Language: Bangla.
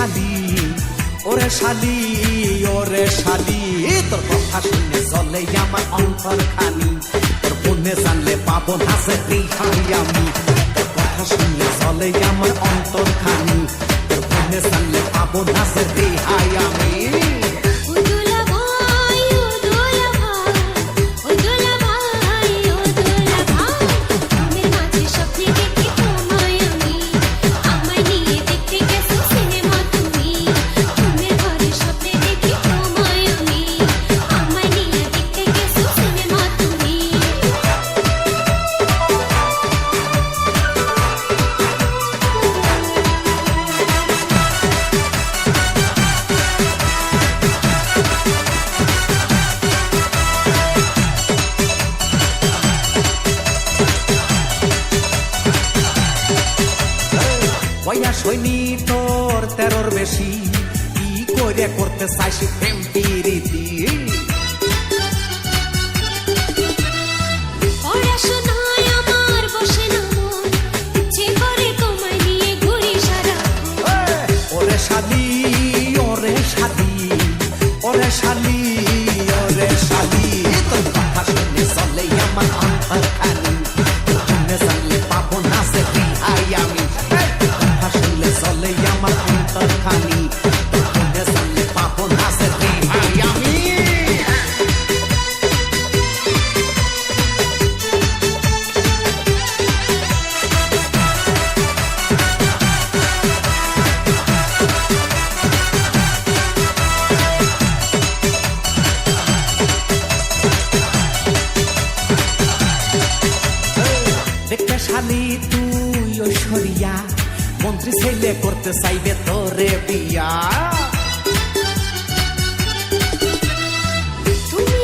শালি, ওরে শালি ওরে শালি। তোর কথা শুনে চলে আমার অন্তর খানি, তোর বনে জানলে পাবো না সে রেহাই আমি। তোর কথা শুনে চলে আমার অন্তর খানি, তোর বনে জানলে পাবো না সে আমি। বয়স হয়নি তোর তেরোর বেশি। কি করে করতে চাইস প্রেম প্রীতি? শালি ওরে শালি ওরে শালি ওরে শালি। তোর কথা শুনে চলে আমার অন্তর খালি শালি তুই ঐশ্বরিয়া মন্ত্রী ছেলে করতে চাইবে তোরে বিয়া। তুমি